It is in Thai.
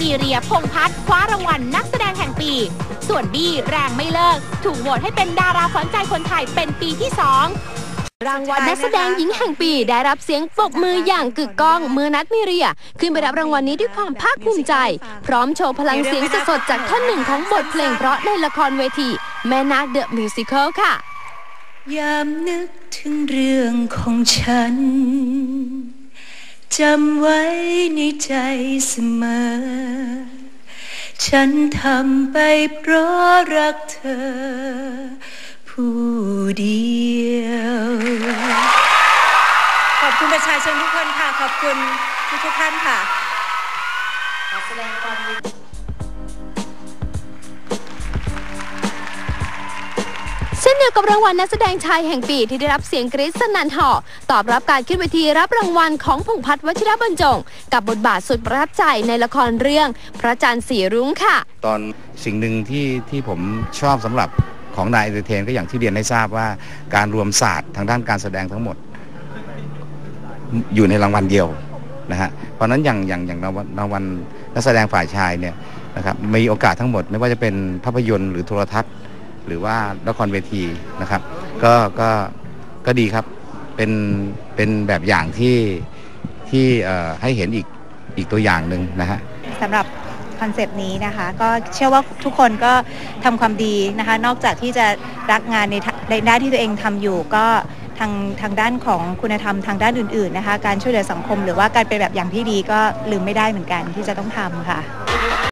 มีเรียพงษ์พัฒน์คว้ารางวัลนักแสดงแห่งปี ส่วนบี้แรงไม่เลิก ถูกโหวตให้เป็นดาราขวัญใจคนไทยเป็นปีที่สองรางวัลนักแสดงหญิงแห่งปีได้รับเสียงปรบมืออย่างกึกก้องเมื่อนัดมิเรีย ขึ้นไปรับรางวัลนี้ด้วยความภาคภูมิใจ พร้อมโชว์พลังเสียงสดๆจากท่อนหนึ่งของบทเพลงเพราะในละครเวที แม่นาคเดอะมิวสิคลค่ะยามนึกถึงเรื่องของฉัน จำไว้ในใจเสมอ ฉันทำไปเพราะรักเธอ ผู้เดียว ขอบคุณประชาชนทุกคนค่ะ ขอบคุณทุกทุกๆท่านค่ เช่นเดียวกับรางวัลนักแสดงชายแห่งปีที่ได้รับเสียงกรี๊ดสนั่นหอตอบรับการขึ้นเวทีรับรางวัลของพงพัฒน์วชิรบรรจง กับบทบาทสุดประทับใจในละครเรื่อง พระจันทร์สีรุ้งค่ะ ตอนสิ่งหนึ่งที่ที่ผมชอบสำหรับของนายเอเตเทนก็อย่างที่เรียนให้ทราบว่าการรวมศาสตร์ทางด้านการแสดงทั้งหมด อยู่ในรางวัลเดียวนะฮะเพราะนั้นอย่างอย่างอย่างรางวัลรางวัลนักแสดงฝ่ายชายเนี่ยนะครับมีโอกาสทั้งหมดไม่ว่าจะเป็นภาพยนตร์หรือโทรทัศน์ หรือว่าละครเวทีนะครับ ก็ก็ก็ดีครับเป็นเป็นแบบอย่างที่ที่ให้เห็นอีกอีกตัวอย่างหนึ่งนะฮะสำหรับคอนเซปต์นี้นะคะก็เชื่อว่าทุกคนก็ทำความดีนะคะ นอกจากที่จะรักงานในในด้านที่ตัวเองทำอยู่ก็ทางทางด้านของคุณธรรมทางด้านอื่น ๆนะคะ การช่วยเหลือสังคม หรือว่าการเป็นแบบอย่างที่ดีก็ลืมไม่ได้เหมือนกันที่จะต้องทำค่ะ